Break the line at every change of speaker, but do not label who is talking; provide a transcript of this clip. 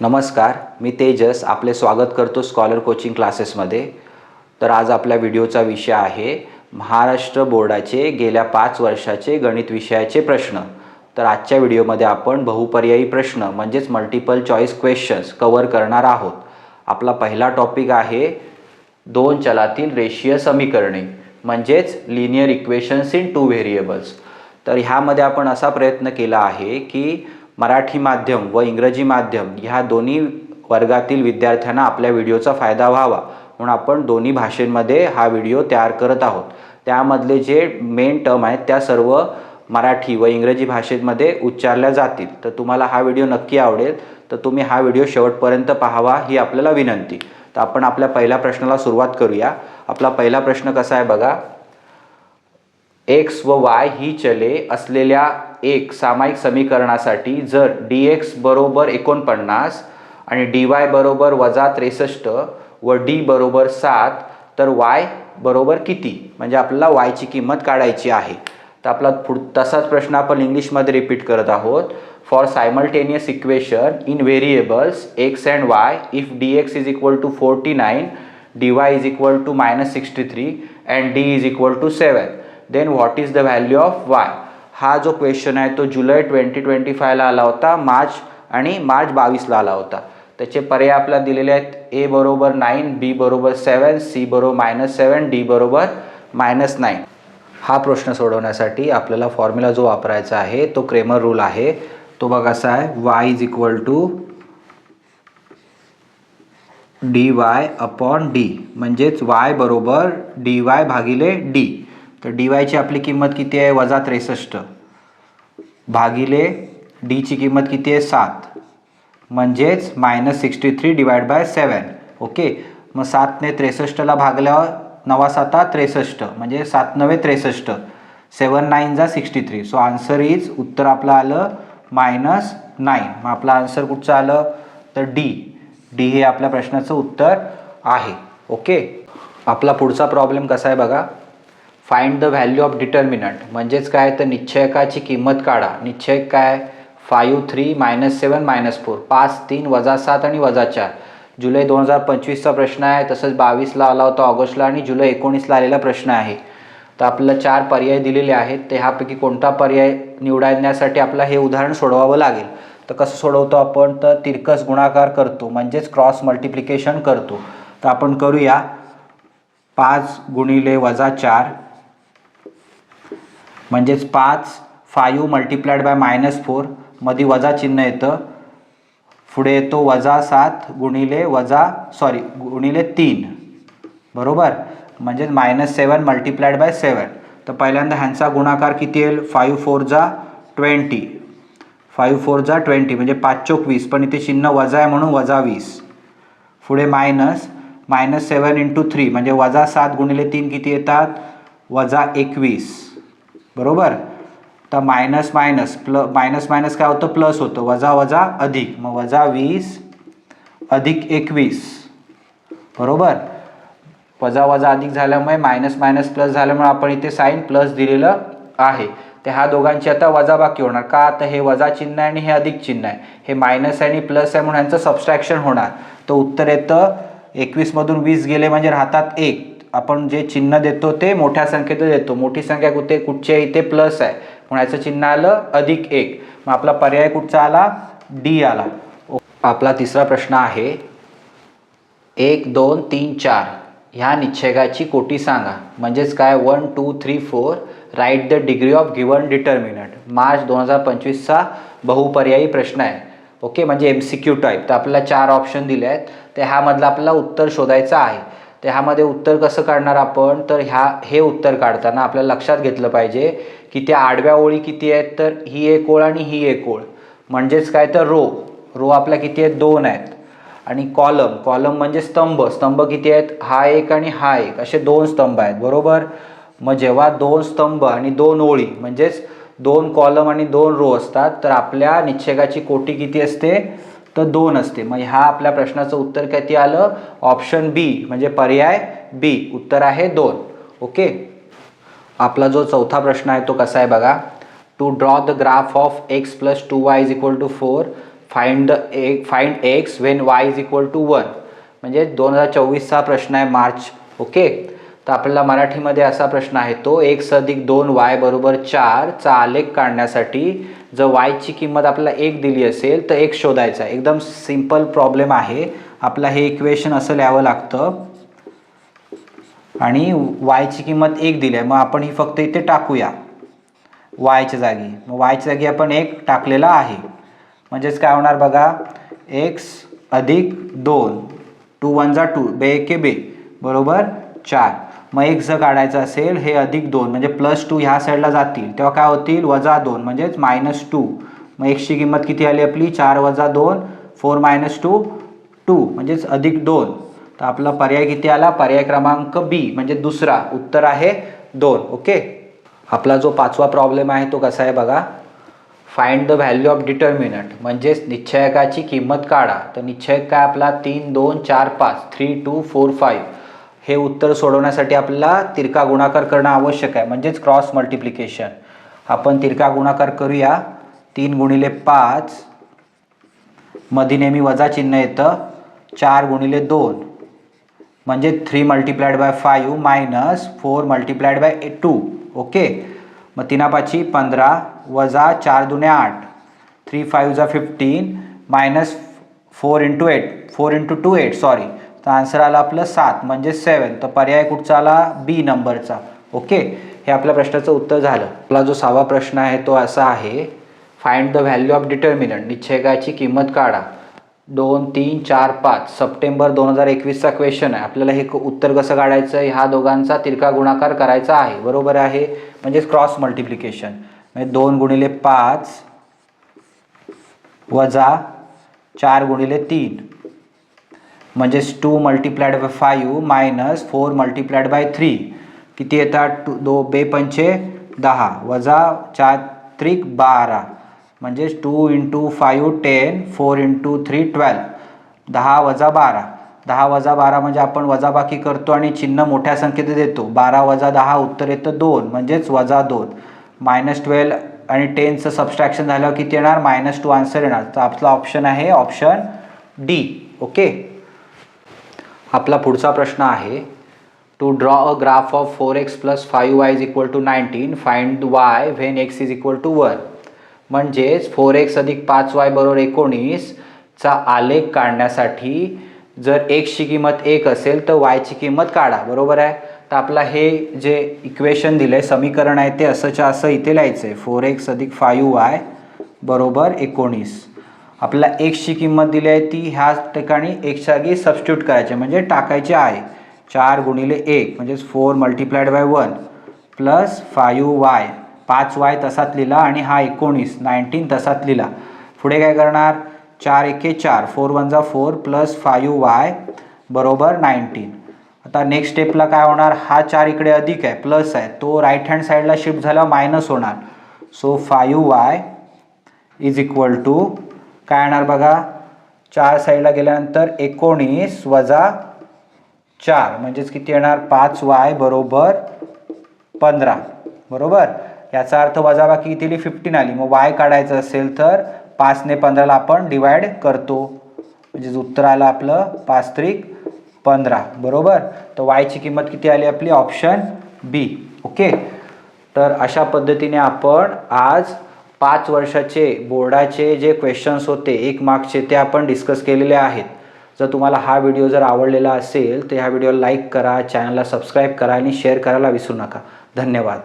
नमस्कार मी तेजस. आपले स्वागत करतो स्कॉलर कोचिंग क्लासेसमध्ये तर आज आपल्या व्हिडिओचा विषय आहे महाराष्ट्र बोर्डाचे गेल्या पाच वर्षाचे गणित विषयाचे प्रश्न. तर आजच्या व्हिडिओमध्ये आपण बहुपर्यायी प्रश्न म्हणजेच मल्टिपल चॉईस क्वेश्चन्स कवर करणार आहोत. आपला पहिला टॉपिक आहे दोन चलातील रेषीय समीकरणे म्हणजेच linear equations in two variables तर ह्यामध्ये आपण असा प्रयत्न केला आहे की मराठी माध्यम व इंग्रजी माध्यम ह्या दोन्ही वर्गातील विद्यार्थ्यांना आपल्या व्हिडिओचा फायदा व्हावा. म्हणून आपण दोन्ही भाषेमध्ये हा व्हिडिओ तयार करत आहोत. त्यामधले जे मेन टर्म आहेत त्या सर्व मराठी व इंग्रजी भाषेमध्ये उच्चारल्या जातील. तर तुम्हाला हा व्हिडिओ नक्की आवडेल. तर तुम्ही हा व्हिडिओ शेवटपर्यंत पाहावा ही आपल्याला विनंती. तर आपण आपल्या पहिल्या प्रश्नाला सुरुवात करूया. आपला पहिला प्रश्न कसा आहे बघा? एक्स व वाय ही चले असलेल्या एक सामायिक समीकरणासाठी जर डी एक्स बरोबर एकोणपन्नास आणि डी वाय बरोबर वजा त्रेसष्ट व डी बरोबर सात तर वाय बरोबर किती? म्हणजे आपल्याला वायची किंमत काढायची आहे. तर आपला पुढ तसाच प्रश्न आपण इंग्लिशमध्ये रिपीट करत आहोत. For simultaneous equation in variables x and y if D x is equal to forty nine D y is equal to minus sixty three and D is equal to seven then what is the value of y हा जो question आहे तो जुलै twenty twenty फायला आला होता मार्च आणि मार्च बावीसला आला होता. त्याचे पर्याय आपल्याला दिलेले आहेत ए बरोबर नाईन बी बरोबर सेवन सी बरोबर मायनस सेवन डी बरोबर मायनस नाईन हा प्रश्न सोडवण्यासाठी आपल्याला फॉर्म्युला जो वापरायचा आहे तो क्रेमर रूल आहे. तो बघा असा आहे y is equal to D y upon D म्हणजेच वाय बरोबर डी वाय भागिले डी तर डी वायची आपली किंमत किती आहे? वजा त्रेसष्ट. भागिले डीची किंमत किती आहे? सात. म्हणजेच minus sixty three divide by seven okay मग सातने त्रेसष्टला भागल्यावर नवा साता त्रेसष्ट. म्हणजे सात नवे त्रेसष्ट. सेवन नाईन जा sixty three so answer is उत्तर आपलं आलं मायनस नाईन मग आपलं आन्सर कुठचं आलं? तर डी डी हे आपल्या प्रश्नाचं उत्तर आहे. ओके आपला पुढचा प्रॉब्लेम कसा आहे बघा? Find the value of determinant म्हणजेच काय? तर निश्चयकाची किंमत काढा. निश्चयक काय? Five three minus seven minus four पाच तीन वजा सात आणि वजा चार. जुलै दोन हजार पंचवीसचा प्रश्न आहे. तसंच बावीसला आला होता ऑगस्टला आणि जुलै एकोणीसला आलेला प्रश्न आहे. तर आपल्याला चार पर्याय दिलेले आहेत. ते ह्यापैकी कोणता पर्याय निवडण्यासाठी आपला हे उदाहरण सोडवावं लागेल? तर कसं सोडवतो आपण? तर तिरकस गुणाकार करतो. म्हणजेच क्रॉस मल्टिप्लिकेशन करतो. तर आपण करूया. पाच गुणिले वजा चार म्हणजेच पाच फायू मल्टिप्लाइड बाय मायनस फोरमध्ये वजा चिन्ह येतं. पुढे येतो वजा सात गुणिले वजा सॉरी गुणिले तीन. बरोबर? म्हणजेच minus seven multiplied by seven तर पहिल्यांदा ह्यांचा गुणाकार किती येईल? फायू फोर जा ट्वेंटी फायू फोर जा ट्वेंटी म्हणजे पाच चोक वीस. पण इथे चिन्ह वजा आहे म्हणून वजा वीस. पुढे minus minus seven into three म्हणजे वजा सात गुणिले तीन किती येतात? वजा एकवीस. बरोबर? तर मायनस मायनस प्ल मायनस मायनस काय होतं? प्लस होतं. वजा वजा अधिक. मग वजा वीस अधिक एकवीस. बरोबर? वजा वजा अधिक झाल्यामुळे मायनस मायनस प्लस झाल्यामुळे आपण इथे साईन प्लस दिलेलं आहे. तर ह्या दोघांची आता वजा बाकी होणार. का? तर हे वजा चिन्ह आहे आणि हे अधिक चिन्ह आहे. हे मायनस आहे आणि प्लस आहे म्हणून ह्यांचं सबस्ट्रॅक्शन होणार. तर उत्तर येतं एकवीसमधून वीस गेले म्हणजे राहतात एक. आपण जे चिन्ह देतो ते मोठ्या संख्येत देतो. मोठी संख्या कुठे? कुठचे इथे प्लस आहे. म्हणून याचं चिन्ह आलं अधिक एक. मग आपला पर्याय कुठचा आला? डी आला. आपला तिसरा प्रश्न आहे एक दोन तीन चार. ह्या निच्छेगाची कोटी सांगा. म्हणजेच काय? One two three four write the degree of given determinant March दोन हजार पंचवीसचा बहुपर्यायी प्रश्न आहे. ओके म्हणजे एम सी क्यू टाईप तर आपल्याला चार ऑप्शन दिले आहेत. तर ह्यामधलं आपल्याला उत्तर शोधायचं आहे. तर ह्यामध्ये उत्तर कसं काढणार आपण? तर ह्या हे उत्तर काढताना आपल्याला लक्षात घेतलं पाहिजे की त्या आडव्या ओळी किती आहेत? तर ही एक ओळ आणि ही एक ओळ. म्हणजेच काय? तर रो. रो आपल्या किती आहेत? दोन आहेत. आणि कॉलम. कॉलम म्हणजे स्तंभ. स्तंभ किती आहेत? हा एक आणि हा एक. असे दोन स्तंभ आहेत. बरोबर? मग जेव्हा दोन स्तंभ आणि दोन ओळी म्हणजेच दोन कॉलम आणि दोन रो असतात तर आपल्या निश्चयकाची कोटी किती असते? तर दोन असते. मग ह्या आपल्या प्रश्नाचं उत्तर किती आलं ऑप्शन बी म्हणजे पर्याय बी उत्तर आहे दोन. ओके आपला जो चौथा प्रश्न आहे तो कसा आहे बघा? To draw the graph of x plus two y is equal to four find the a find x when y is equal to one म्हणजे दोन हजार चोवीसचा प्रश्न आहे मार्च. ओके तर आपल्याला मराठीमध्ये असा प्रश्न आहे तो एक्स अधिक दोन वाय बरोबर चारचा आलेख काढण्यासाठी जर वायची किंमत आपल्याला एक दिली असेल तर एक शोधायचा आहे. एकदम सिंपल प्रॉब्लेम आहे. आपला हे इक्वेशन असं लिहावं लागतं. आणि वायची किंमत एक दिली आहे. मग आपण ही फक्त इथे टाकूया. वायच्या जागी. मग वायच्या जागी आपण एक टाकलेला आहे. म्हणजेच काय होणार बघा? एक्स अधिक दोन. टू वन जा टू बे के बे. बरोबर? चार. मग एक जर काढायचं असेल हे अधिक दोन म्हणजे प्लस टू ह्या साईडला जातील. तेव्हा काय होतील? वजा दोन म्हणजेच मायनस टू मग एक्सची किंमत किती आली आपली? चार वजा दोन फोर मायनस टू टू म्हणजेच अधिक दोन. तर आपला पर्याय किती आला? पर्याय क्रमांक बी म्हणजे दुसरा. उत्तर आहे दोन ओके? आपला जो पाचवा प्रॉब्लेम आहे तो कसा आहे बघा? Find the value of determinant म्हणजेच निश्चयकाची किंमत काढा. तर निश्चयक काय आपला? तीन दोन चार पाच थ्री टू फोर फाईव्ह हे उत्तर सोडवण्यासाठी आपल्याला तिरका गुणाकार करणं आवश्यक आहे. म्हणजेच क्रॉस मल्टिप्लिकेशन आपण तिरका गुणाकार करूया. तीन गुणिले पाच मध्ये नेहमी वजा चिन्ह येतं. चार गुणिले दोन. म्हणजे three multiplied by five minus four multiplied by two okay मग तिनापाची पंधरा वजा चार दुने आठ. थ्री फाईव्ह जा fifteen minus four into eight four into two eight sorry तर आन्सर आला आपलं सात म्हणजे सेवन तर पर्याय कुठचा आला? बी नंबरचा ओके हे आपल्या प्रश्नाचं उत्तर झालं. आपला जो सहावा प्रश्न आहे तो असा आहे. Find the value of determinant निश्चयकाची किंमत काढा. दोन तीन चार पाच. सप्टेंबर दोन हजार एकवीसचा क्वेश्चन आहे. आपल्याला हे क- उत्तर कसं काढायचं आहे ह्या दोघांचा तिरका गुणाकार करायचा आहे. बरोबर आहे? म्हणजेच क्रॉस मल्टिप्लिकेशन म्हणजे दोन गुणिले पाच वजा चार गुणिले तीन. म्हणजेच two multiplied by five minus four multiplied by three किती येतात? टू दो बे पंचे दहा. वजा चार त्रिक बारा. म्हणजेच two into five ten four into three twelve दहा वजा बारा. दहा वजा बारा म्हणजे आपण वजाबाकी करतो आणि चिन्ह मोठ्या संख्येत देतो. बारा वजा दहा उत्तर येतं दोन. म्हणजेच वजा दोन. मायनस ट्वेल्व आणि टेनचं सबस्ट्रॅक्शन झाल्यावर किती येणार? मायनस टू आन्सर येणार. तर आपला ऑप्शन आहे ऑप्शन डी ओके आपला पुढचा प्रश्न आहे to draw a graph of four x plus five y is equal to nineteen find y when x is equal to one म्हणजेच फोर एक्स अधिक पाच वाय बरोबर एकोणीसचा आलेख काढण्यासाठी जर एक्सची किंमत एक असेल तर वायची किंमत काढा बरोबर आहे? तर आपला हे जे इक्वेशन दिलं आहे समीकरण आहे ते असंच्या असं इथे लिहायचं आहे फोर एक्स अधिक फाईव्ह वाय बरोबर एकोणीस. आपल्याला एक्सची किंमत दिली आहे ती ह्या ठिकाणी एकच्या जागी सबस्टिट्यूट करायची म्हणजे टाकायची आहे. चार गुणिले एक म्हणजेच four multiplied by one plus five y पाच वाय तसात लिहिला आणि हा एकोणीस नाईन्टीन तसात लिहिला. पुढे काय करणार? चार एके चार फोर वन जा फोर प्लस फायू वाय बरोबर नाईन्टीन आता नेक्स्ट स्टेपला काय होणार? हा चार इकडे अधिक आहे प्लस आहे. तो राईट हँड साईडला शिफ्ट झाला मायनस होणार. So five y is equal to काय येणार बघा? चार साईडला गेल्यानंतर एकोणीस वजा चार म्हणजेच किती येणार? पाच वाय बरोबर पंधरा. बरोबर? याचा अर्थ वजाबाकी किती आली फिफ्टीन आली. मग वाय काढायचं असेल तर पाचने पंधराला आपण डिवाइड करतो. म्हणजेच उत्तर आलं आपलं पाच त्रिक पंधरा. बरोबर? तर वायची किंमत किती आली आपली? ऑप्शन बी ओके तर अशा पद्धतीने आपण आज पाच वर्षाचे बोर्डाचे जे क्वेश्चन्स होते एक मार्क्सचे ते आपण डिस्कस केलेले आहेत. जर तुम्हाला हा व्हिडिओ जर आवडलेला असेल तर ह्या व्हिडिओला लाईक करा चॅनलला सबस्क्राईब करा आणि शेअर करायला विसरू नका. धन्यवाद.